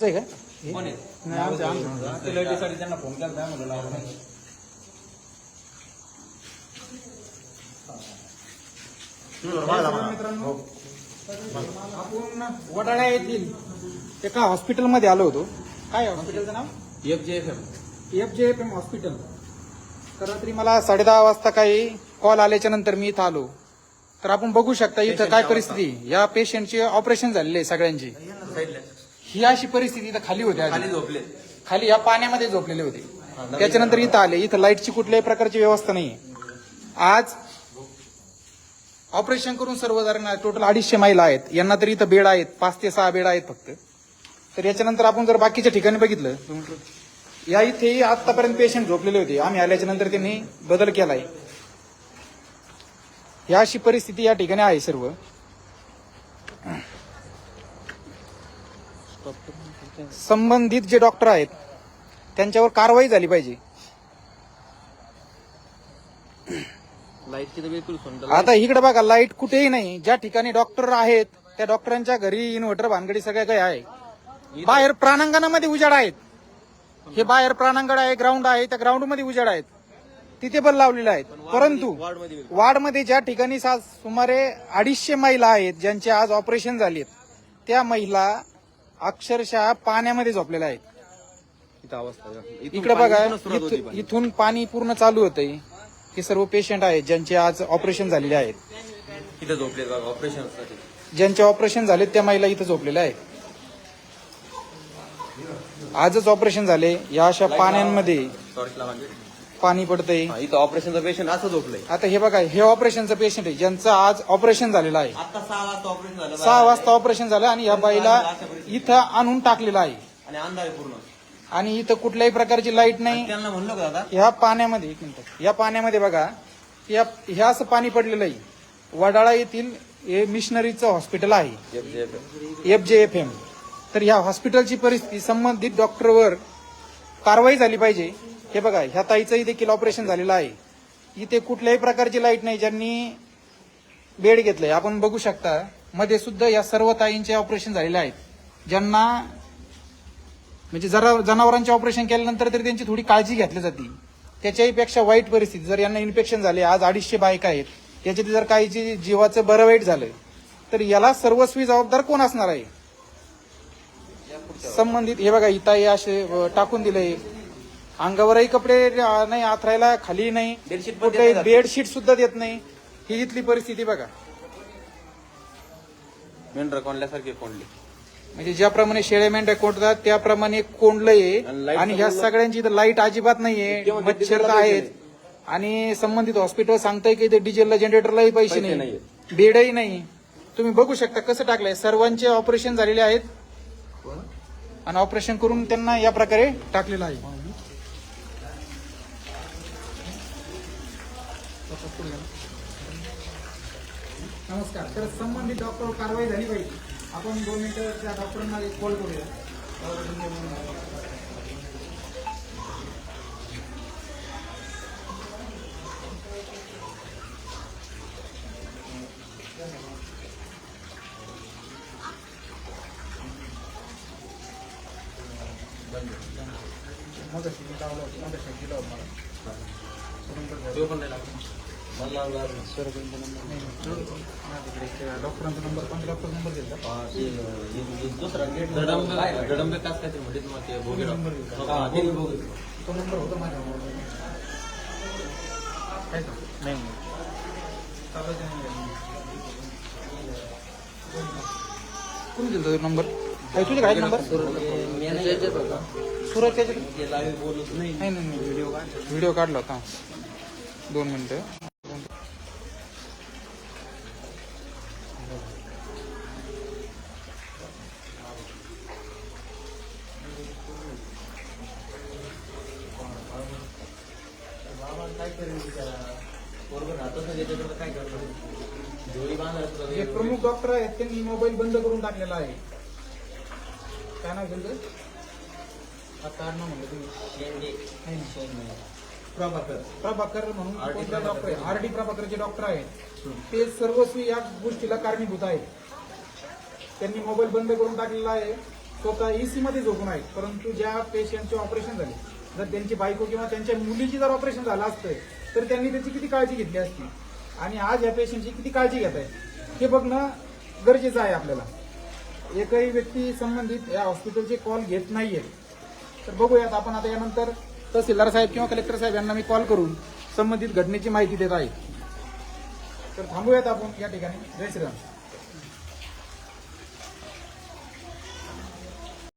आहे का कोण आहे? नाही, आमचं- आमचं. ते लाईटीसाठी त्यांना फोन केला होता, म्हणलं लावा नाही. मित्रांनो आपण वडाळा येथील एका हॉस्पिटलमध्ये आलो होतो काय हॉस्पिटलचं नाव FJFM. F J F M hospital तर रात्री मला साडेदहा वाजता काही कॉल आल्याच्यानंतर मी इथं आलो तर आपण बघू शकता इथं काय परिस्थिती. या पेशंटचे ऑपरेशन झालेले आहे सगळ्यांची साईडला. ही अशी परिस्थिती इथं खाली होती आधी. खाली झोपले. खाली या पाण्यामध्ये झोपलेले होते. त्याच्यानंतर इथं आले. इथं लाईटची कुठल्याही प्रकारची व्यवस्था नाही आज ऑपरेशन करून सर्व जण टोटल अडीचशे महिला आहेत. यांना तरी इथं बेड आहेत. पाच ते सहा बेड आहेत फक्त. तर याच्यानंतर आपण जर बाकीच्या ठिकाणी बघितलं या इथेही आतापर्यंत पेशंट झोपलेले होते. आम्ही आल्याच्यानंतर त्यांनी बदल केलाय. या अशी परिस्थिती या ठिकाणी आहे सर्व. संबंधित जे डॉक्टर आहेत त्यांच्यावर कारवाई झाली पाहिजे. लाईटची तर बिलकुल सुंद आता इकडे बघा लाइट कुठेही नाही. ज्या ठिकाणी डॉक्टर आहेत त्या डॉक्टरांच्या घरी इन्व्हर्टर भानगडी सगळ्या काही आहे. बाहेर प्राणांगणामध्ये उजाड आहेत. हे बाहेर प्राणांगण आहे ग्राउंड आहे त्या ग्राउंडमध्ये उजाड आहेत. तिथे बल लावलेले आहेत. परंतु वार्डमध्ये ज्या ठिकाणी सुमारे अडीचशे महिला आहेत ज्यांचे आज ऑपरेशन झालेत त्या महिला अक्षरशः पाण्यामध्ये इथं अवस्था इकडे बघा इथं- इथून पाणी. पूर्ण चालू होतंय. हे सर्व पेशंट आहेत ज्यांचे आज ऑपरेशन झालेले आहेत. इथं झोपले बघा ऑपरेशन ज्यांचे ऑपरेशन झाले त्या महिला इथं झोपलेल्या आहेत. आजच ऑपरेशन झाले. या अशा पाण्यांमध्ये टॉर्चला म्हणजे. पाणी पडतंय. हा, इथं ऑपरेशनचा पेशंट असं झोपलंय. आता हे बघा हे ऑपरेशनचं पेशंट आहे ज्यांचं आज ऑपरेशन झालेलं आहे. आता सहा वाजता ऑपरेशन झालं सहा वाजता ऑपरेशन झालं आणि या बाईला इथं आणून टाकलेलं आहे. आणि अंधार आहे पूर्ण. आणि इथं कुठल्याही प्रकारची लाइट नाही. त्यांना म्हणलो का दादा? ह्या पाण्यामध्ये एक मिनिट. या पाण्यामध्ये बघा या ह्या असं पाणी पडलेलं आहे. वडाळा येथील हे मिशनरीचं हॉस्पिटल आहे. एफ जे एफ एम तर ह्या हॉस्पिटलची परिस्थिती संबंधित डॉक्टरवर कारवाई झाली पाहिजे. हे बघा ह्या ताईचंही देखील ऑपरेशन झालेलं आहे. इथे कुठल्याही प्रकारची लाइट नाही ज्यांनी बेड घेतलंय. आपण बघू शकता मध्ये सुद्धा या सर्व ताईंचे ऑपरेशन झालेले आहेत. ज्यांना म्हणजे जरा जनावरांचे ऑपरेशन केल्यानंतर तरी त्यांची थोडी काळजी घेतली जाते. त्याच्याही पेक्षा वाईट परिस्थिती जर यांना इन्फेक्शन झाले आज अडीचशे बायका आहेत त्याच्यात जर काहीची जीवाचं बरं वाईट झालं तर याला सर्वस्वी जबाबदार कोण असणार आहे? संबंधित हे बघा इथं हे असे टाकून दिले. अंगावरही कपडे नाही आथरायला खाली नाही. बेडशीट सुद्धा देत नाही. ही इथली परिस्थिती बघा. मेंढर कोंडल्यासारखे कोंडले. म्हणजे ज्याप्रमाणे शेळे मेंढ्या कोंडतात त्याप्रमाणे कोंडलंय. आणि ह्या सगळ्यांची इथं लाइट अजिबात नाहीये. ते मच्छर आहेत. आणि संबंधित हॉस्पिटल सांगताय की इथे डिझेलला जनरेटरलाही पैसे नाही. बेडही नाही. तुम्ही बघू शकता कसं टाकलंय. सर्वांचे ऑपरेशन झालेले आहेत. आणि ऑपरेशन करून त्यांना या प्रकारे टाकलेलं आहे. नमस्कार. तर संबंधित डॉक्टर कारवाई झाली पाहिजे. आपण दोन मिनिटं त्या डॉक्टरांना एक कॉल करूया मगाशी मी लावला होता, मगाशी दिला होता मला. तो पण नाही लागला. डॉक्टरांचा नंबर कोणत्या डॉक्टर नंबर दिला दुसरा गेट काहीतरी ते. नंबर दिला. ते भोगी. तो नंबर होता माझ्या काय का? नाही. कोणी दिला नंबर तुझे काय नंबर. सुरत नाही व्हिडिओ काढला होता दोन मिनिटं बरोबर राहतच नाही त्याच्याकडे काय करणार? जोडी बांधायचं जे प्रमुख डॉक्टर आहेत त्यांनी मोबाईल बंद करून टाकलेला आहे. काय नाव त्यांचं हा कारण म्हणलं तुम्ही. शेंडे. नाही. प्रभाकर. प्रभाकर म्हणून RD प्रभाकर. डॉक्टर आहे? आर डी प्रभाकरचे डॉक्टर आहेत. ते सर्वस्वी या गोष्टीला कारणीभूत आहेत. त्यांनी मोबाईल बंद करून टाकलेला आहे. स्वतः एसी मध्ये झोपून आहेत परंतु ज्या पेशंटचे ऑपरेशन झाले जर त्यांची बायको किंवा त्यांच्या मुलीची जर ऑपरेशन झालं असतं तर त्यांनी त्याची किती काळजी घेतली असती? आणि आज या पेशंटची किती काळजी घेत आहे? हे बघणं गरजेचं आहे आपल्याला. एकही व्यक्ती संबंधित या हॉस्पिटलचे कॉल घेत नाहीये. तर बघूयात आपण आता यानंतर तहसीलदार साहेब किंवा कलेक्टर साहेब यांना मी कॉल करून संबंधित घटनेची माहिती देत आहे. तर थांबूयात आपण या ठिकाणी. जय श्रीराम.